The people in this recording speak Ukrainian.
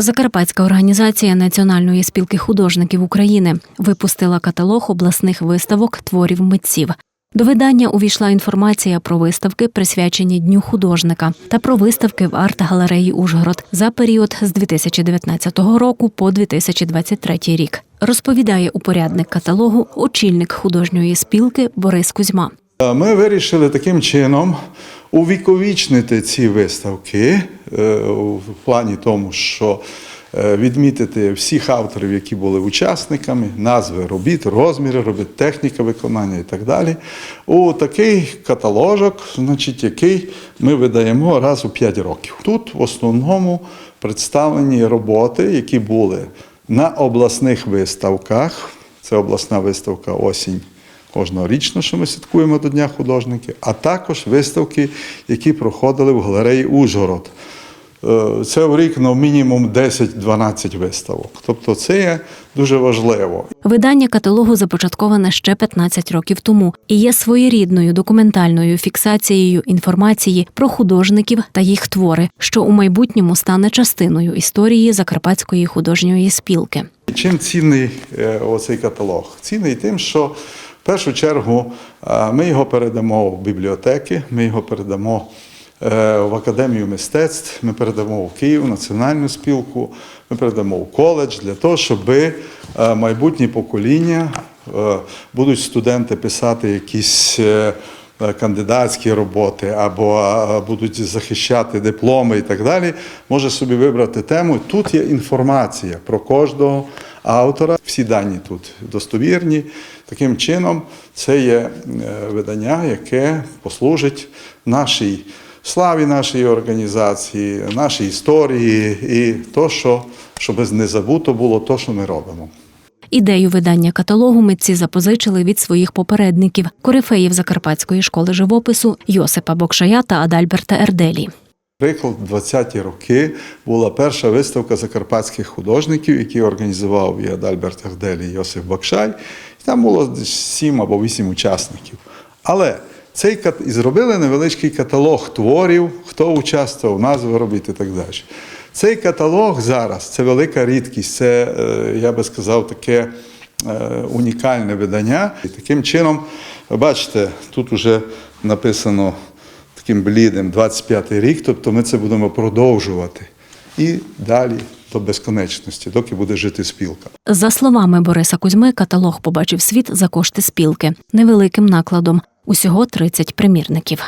Закарпатська організація Національної спілки художників України випустила каталог обласних виставок творів митців. До видання увійшла інформація про виставки, присвячені Дню художника, та про виставки в арт-галереї Ужгород за період з 2019 року по 2023 рік. Розповідає упорядник каталогу очільник художньої спілки Борис Кузьма. Е, Ми вирішили таким чином увіковічнити ці виставки е, в плані тому, що е, відмітити всіх авторів, які були учасниками, назви робіт, розміри робіт, техніка виконання і так далі. У такий каталожок, значить, який ми видаємо раз у 5 років. Тут в основному представлені роботи, які були на обласних виставках. Це обласна виставка осінь кожного річно, що ми святкуємо до Дня художників, а також виставки, які проходили в галереї Ужгород. Е, Це в рік ну, мінімум 10-12 виставок. Тобто це є дуже важливо. Видання каталогу започатковане ще 15 років тому і є своєрідною документальною фіксацією інформації про художників та їх твори, що у майбутньому стане частиною історії Закарпатської художньої спілки. Чим цінний е, оцей каталог? Цінний тим, що першу чергу е, ми його передамо в бібліотеки, ми його передамо е, в Академію мистецтв, ми передамо в Київ, Національну спілку, ми передамо в коледж для того, щоб е, майбутні покоління будуть студенти писати якісь. Кандидатські роботи або будуть захищати дипломи і так далі, може собі вибрати тему. Тут є інформація про кожного автора. Всі дані тут достовірні. Таким чином, це є е, видання, яке послужить нашій славі нашої організації, нашій історії і то, що щоб не забуто було то, що ми робимо. Ідею видання каталогу митці запозичили від своїх попередників корифеїв Закарпатської школи живопису Йосипа Бокшая та Адальберта Ерделі. Приклад, 20-ті роки була перша виставка закарпатських художників, які організував і Адальберт Герделі і Йосиф Бакшай. І там було 7 або 8 учасників. Але цей і зробили невеличкий каталог творів, хто участвував, назви робіт і так далі. Цей каталог зараз це велика рідкість, це, е, я би сказав, таке е, унікальне видання. І таким чином, бачите, тут вже написано таким блідим 25-й рік, тобто ми це будемо продовжувати і далі до безконечності, доки буде жити спілка. За словами Бориса Кузьми, каталог побачив світ за кошти спілки невеликим накладом. Усього 30 примірників.